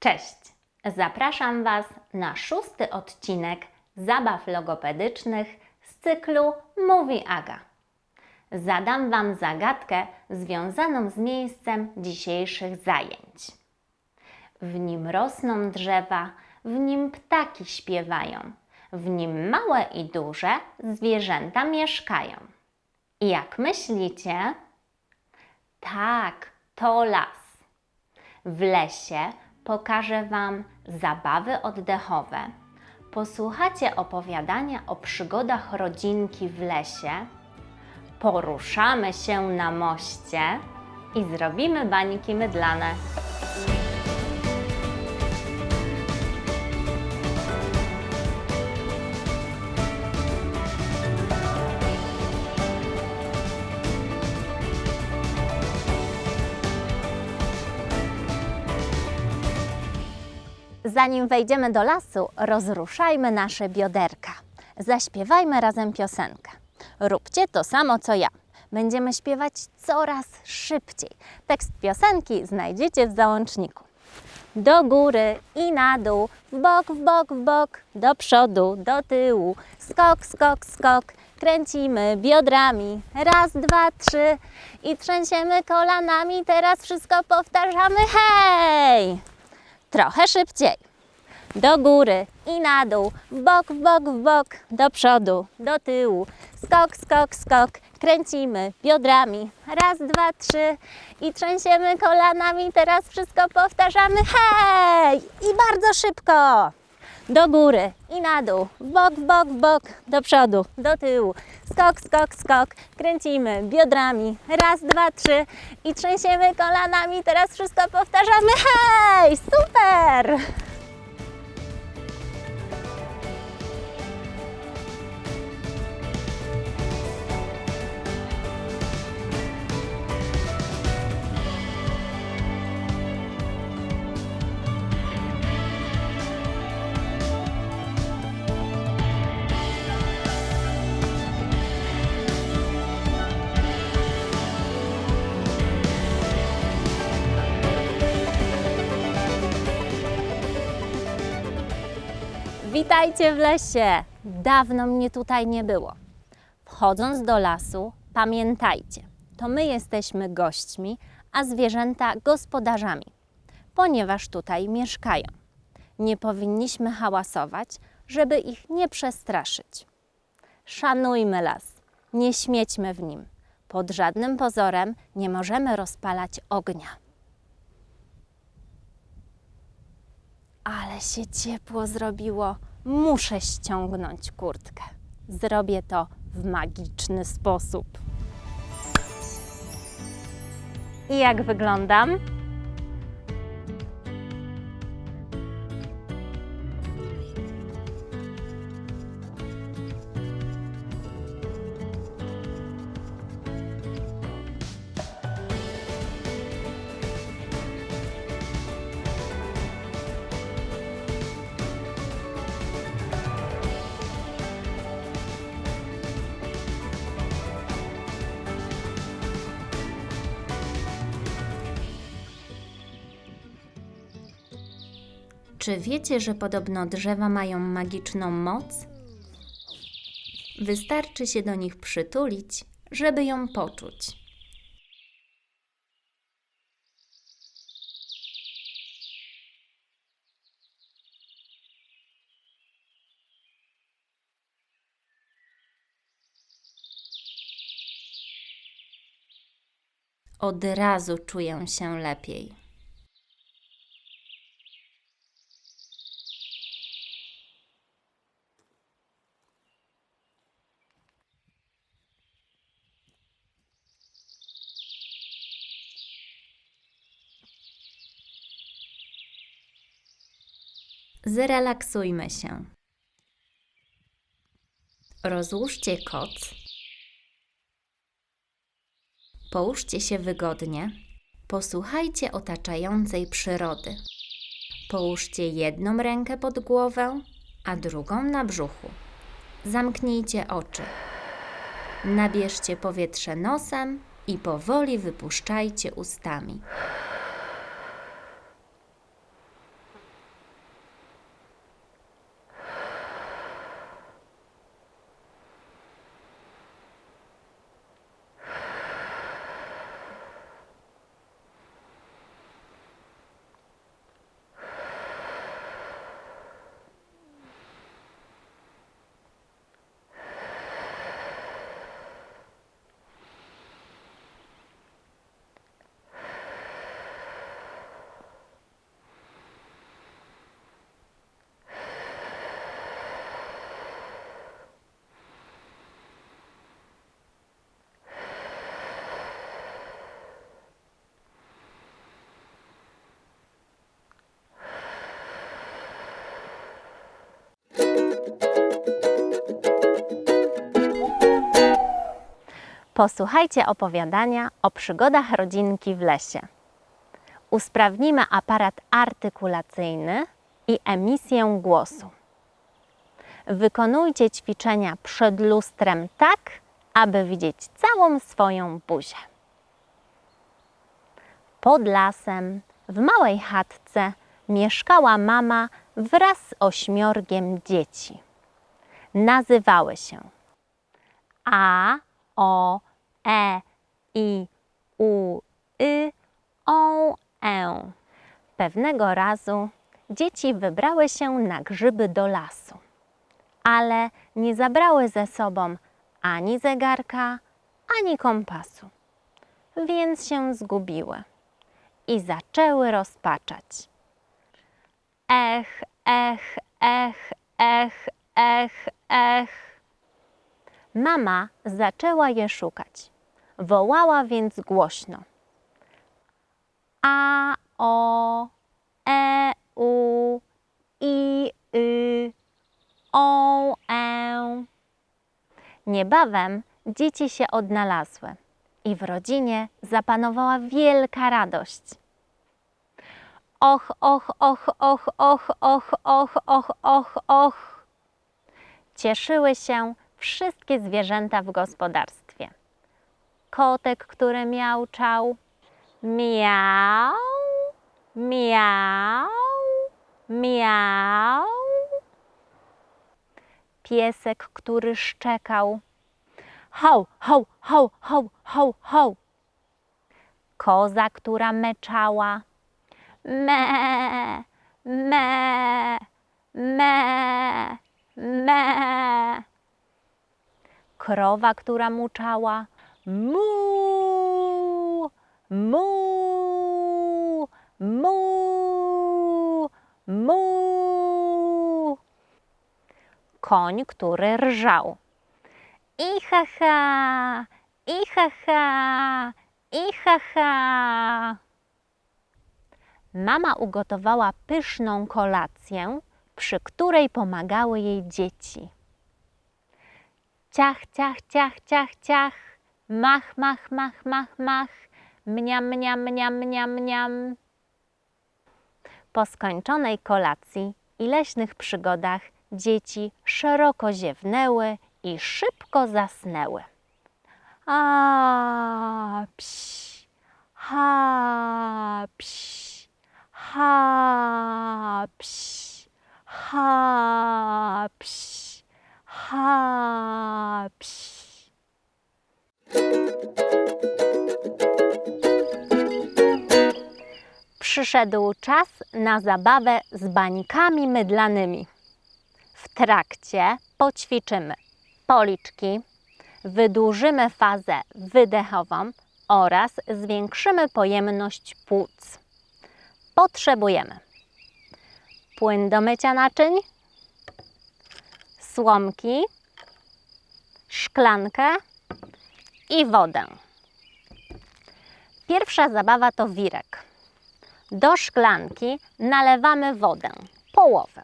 Cześć! Zapraszam Was na szósty odcinek zabaw logopedycznych z cyklu Mówi Aga. Zadam Wam zagadkę związaną z miejscem dzisiejszych zajęć. W nim rosną drzewa, w nim ptaki śpiewają, w nim małe i duże zwierzęta mieszkają. I jak myślicie? Tak, to las. W lesie pokażę Wam zabawy oddechowe. Posłuchacie opowiadania o przygodach rodzinki w lesie. Poruszamy się na moście i zrobimy bańki mydlane. Zanim wejdziemy do lasu, rozruszajmy nasze bioderka. Zaśpiewajmy razem piosenkę. Róbcie to samo co ja. Będziemy śpiewać coraz szybciej. Tekst piosenki znajdziecie w załączniku. Do góry i na dół, w bok, w bok, w bok, do przodu, do tyłu, skok, skok, skok. Kręcimy biodrami, raz, dwa, trzy i trzęsiemy kolanami. Teraz wszystko powtarzamy, hej! Trochę szybciej. Do góry i na dół, bok, w bok, w bok, do przodu, do tyłu. Skok, skok, skok. Kręcimy biodrami. Raz, dwa, trzy i trzęsiemy kolanami. Teraz wszystko powtarzamy. Hej! I bardzo szybko. Do góry i na dół, bok, bok, bok, do przodu, do tyłu. Skok, skok, skok. Kręcimy biodrami. Raz, dwa, trzy i trzęsiemy kolanami. Teraz wszystko powtarzamy. Hej! Super! Witajcie w lesie! Dawno mnie tutaj nie było. Wchodząc do lasu, pamiętajcie, to my jesteśmy gośćmi, a zwierzęta gospodarzami, ponieważ tutaj mieszkają. Nie powinniśmy hałasować, żeby ich nie przestraszyć. Szanujmy las, nie śmiećmy w nim. Pod żadnym pozorem nie możemy rozpalać ognia. Ale się ciepło zrobiło. Muszę ściągnąć kurtkę. Zrobię to w magiczny sposób. I jak wyglądam? Czy wiecie, że podobno drzewa mają magiczną moc? Wystarczy się do nich przytulić, żeby ją poczuć. Od razu czuję się lepiej. Zrelaksujmy się. Rozłóżcie koc. Połóżcie się wygodnie. Posłuchajcie otaczającej przyrody. Połóżcie jedną rękę pod głowę, a drugą na brzuchu. Zamknijcie oczy. Nabierzcie powietrze nosem i powoli wypuszczajcie ustami. Posłuchajcie opowiadania o przygodach rodzinki w lesie. Usprawnimy aparat artykulacyjny i emisję głosu. Wykonujcie ćwiczenia przed lustrem tak, aby widzieć całą swoją buzię. Pod lasem, w małej chatce, mieszkała mama wraz z ośmiorgiem dzieci. Nazywały się A, O, E, I, U, Y, O, E. Pewnego razu dzieci wybrały się na grzyby do lasu, ale nie zabrały ze sobą ani zegarka, ani kompasu, więc się zgubiły i zaczęły rozpaczać. Ech, ech, ech, ech, ech, ech. Mama zaczęła je szukać. Wołała więc głośno. A, o, e, u, i, y, o, e. Niebawem dzieci się odnalazły i w rodzinie zapanowała wielka radość. Och, och, och, och, och, och, och, och, och, och. Cieszyły się wszystkie zwierzęta w gospodarstwie. Kotek, który miauczał, miau, miau, miau. Piesek, który szczekał, Ho, ho, ho, ho, ho, ho. Koza, która meczała. Me, me, me, me. Krowa, która muczała. Mu, mu, mu, mu. Koń, który rżał. I ha ha, i ha ha, i ha ha. Mama ugotowała pyszną kolację, przy której pomagały jej dzieci. Ciach, ciach, ciach, ciach, ciach, mach, mach, mach, mach, mach, mniam, mniam, mniam, mniam, mniam. Po skończonej kolacji i leśnych przygodach dzieci szeroko ziewnęły i szybko zasnęły. A, pś, ha, pś, ha, pś, ha, pś, ha, pś. Przyszedł czas na zabawę z bańkami mydlanymi. W trakcie poćwiczymy policzki, wydłużymy fazę wydechową oraz zwiększymy pojemność płuc. Potrzebujemy płyn do mycia naczyń, słomki, szklankę i wodę. Pierwsza zabawa to wirek. Do szklanki nalewamy wodę, połowę.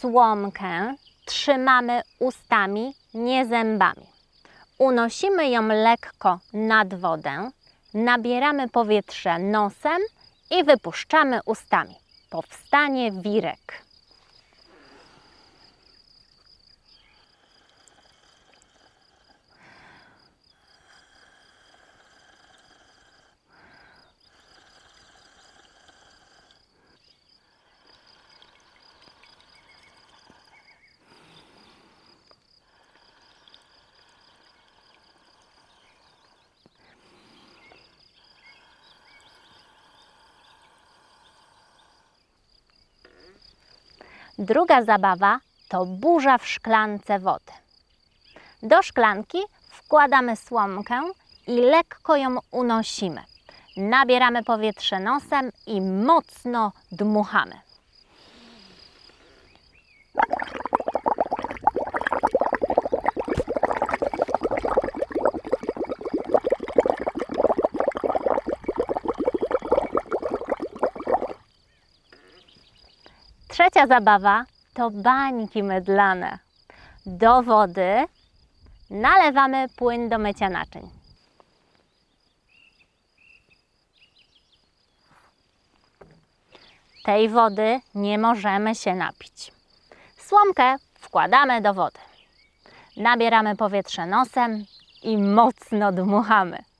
Słomkę trzymamy ustami, nie zębami. Unosimy ją lekko nad wodę, nabieramy powietrze nosem i wypuszczamy ustami. Powstanie wirek. Druga zabawa to burza w szklance wody. Do szklanki wkładamy słomkę i lekko ją unosimy. Nabieramy powietrze nosem i mocno dmuchamy. Trzecia zabawa to bańki mydlane. Do wody nalewamy płyn do mycia naczyń. Tej wody nie możemy się napić. Słomkę wkładamy do wody. Nabieramy powietrze nosem i mocno dmuchamy.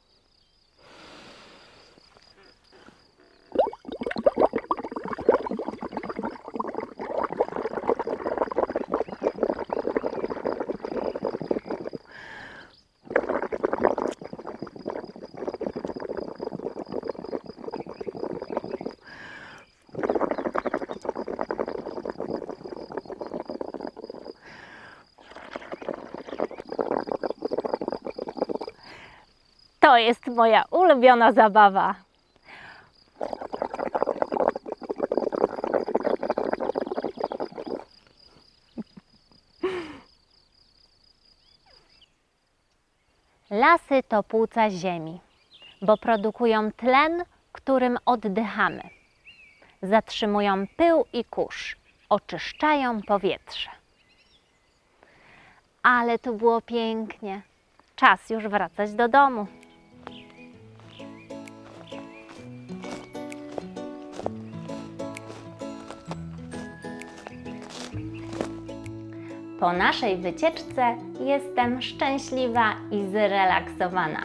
To jest moja ulubiona zabawa. Lasy to płuca ziemi, bo produkują tlen, którym oddychamy. Zatrzymują pył i kurz, oczyszczają powietrze. Ale tu było pięknie. Czas już wracać do domu. Po naszej wycieczce jestem szczęśliwa i zrelaksowana.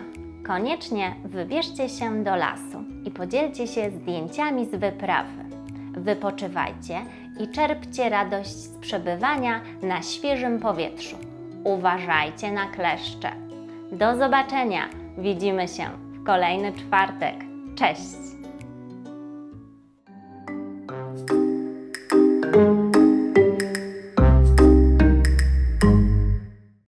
Koniecznie wybierzcie się do lasu i podzielcie się zdjęciami z wyprawy. Wypoczywajcie i czerpcie radość z przebywania na świeżym powietrzu. Uważajcie na kleszcze. Do zobaczenia. Widzimy się w kolejny czwartek. Cześć!